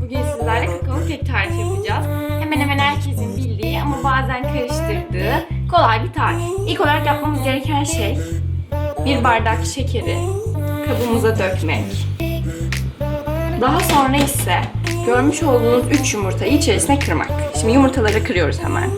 Bugün sizlerle kakao kek tarifi yapacağız. Hemen hemen herkesin bildiği ama bazen karıştırdığı kolay bir tarif. İlk olarak yapmamız gereken şey bir bardak şekeri kabımıza dökmek. Daha sonra ise görmüş olduğunuz 3 yumurtayı içerisine kırmak. Şimdi yumurtaları kırıyoruz hemen.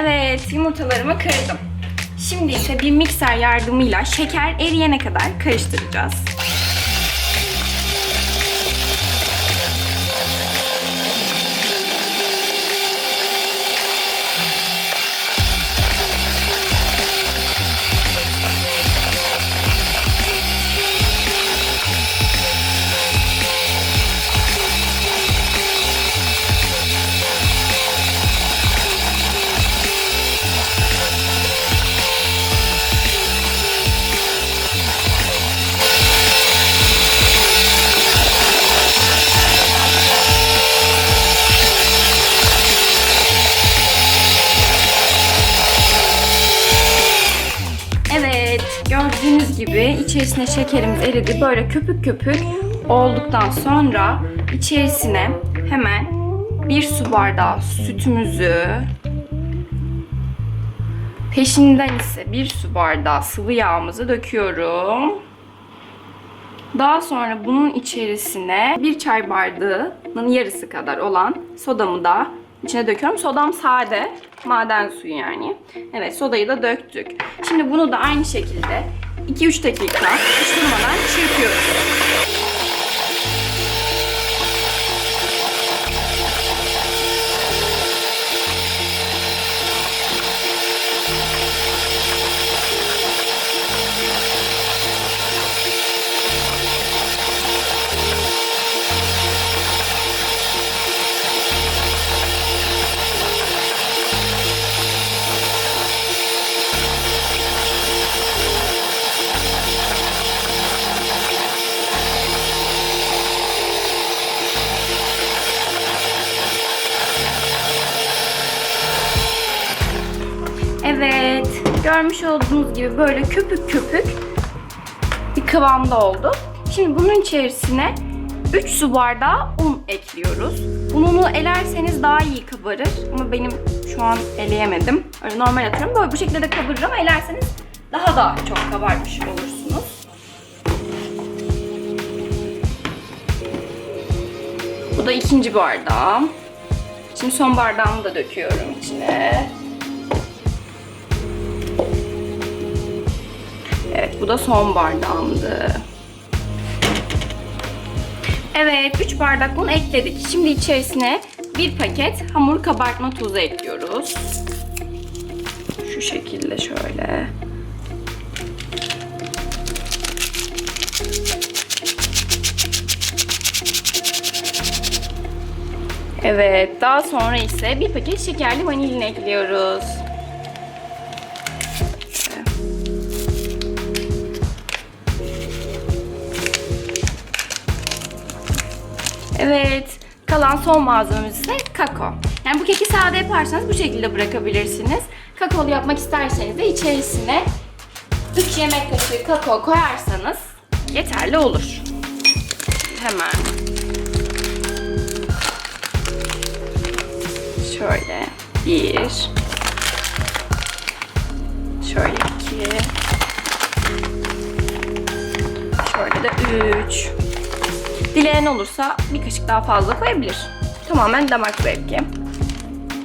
Evet, yumurtalarımı kırdım. Şimdi ise bir mikser yardımıyla şeker eriyene kadar karıştıracağız. Gördüğünüz gibi içerisine şekerimiz eridi. Böyle köpük köpük olduktan sonra içerisine hemen bir su bardağı sütümüzü peşinden ise bir su bardağı sıvı yağımızı döküyorum. Daha sonra bunun içerisine bir çay bardağının yarısı kadar olan sodamı da içine döküyorum. Sodam sade, maden suyu yani. Evet, sodayı da döktük. Şimdi bunu da aynı şekilde 2-3 dakika hiç çırpıyoruz. Evet, görmüş olduğunuz gibi böyle köpük köpük bir kıvamda oldu. Şimdi bunun içerisine 3 su bardağı un ekliyoruz. Ununu elerseniz daha iyi kabarır ama benim şu an eleyemedim. Öyle normal atıyorum. Böyle bu şekilde de kabarır ama elerseniz daha da çok kabarmış olursunuz. Bu da ikinci bardağım. Şimdi son bardağımı da döküyorum içine. Bu da son bardağımdı. Evet 3 bardak un ekledik. Şimdi içerisine bir paket hamur kabartma tuzu ekliyoruz. Şu şekilde şöyle. Evet, daha sonra ise bir paket şekerli vanilin ekliyoruz. Evet. Kalan son malzememiz ise kakao. Yani bu keki sade yaparsanız bu şekilde bırakabilirsiniz. Kakaolu yapmak isterseniz de içerisine 3 yemek kaşığı kakao koyarsanız yeterli olur. Hemen şöyle bir şöyle iki şöyle de üç Dileyen olursa bir kaşık daha fazla koyabilir. Tamamen damak zevki.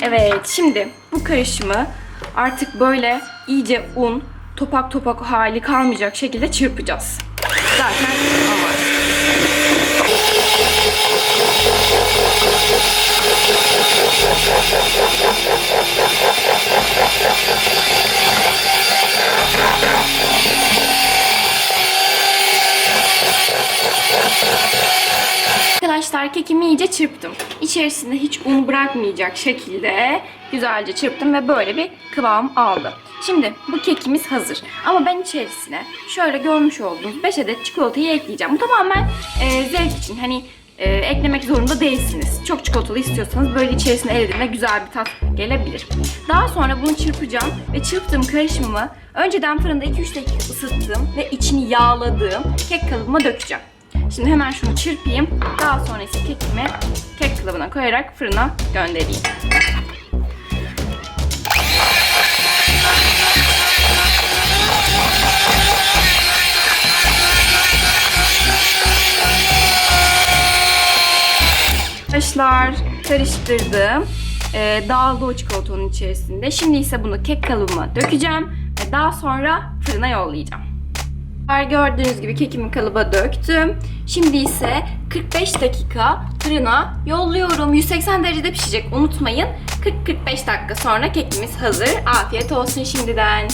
Evet, şimdi bu karışımı artık böyle iyice un, topak topak hali kalmayacak şekilde çırpacağız. Zaten ama. Arkadaşlar kekimi iyice çırptım. İçerisinde hiç un bırakmayacak şekilde güzelce çırptım ve böyle bir kıvam aldı. Şimdi bu kekimiz hazır. Ama ben içerisine şöyle görmüş olduğunuz 5 adet çikolatayı ekleyeceğim. Bu tamamen e, zevk için. Hani e, eklemek zorunda değilsiniz. Çok çikolatalı istiyorsanız böyle içerisine erediğinde güzel bir tat gelebilir. Daha sonra bunu çırpacağım ve çırptığım karışımımı önceden fırında 2-3 dakika ısıttığım ve içini yağladığım kek kalıbıma dökeceğim. Şimdi hemen şunu çırpayım. Daha sonra ise kekimi kek kalıbına koyarak fırına göndereyim. Arkadaşlar karıştırdım. Ee, dağıldı o çikolatanın içerisinde. Şimdi ise bunu kek kalıbıma dökeceğim ve daha sonra fırına yollayacağım. Gördüğünüz gibi kekimi kalıba döktüm. Şimdi ise 45 dakika fırına yolluyorum. 180 derecede pişecek unutmayın. 40-45 dakika sonra kekimiz hazır. Afiyet olsun şimdiden.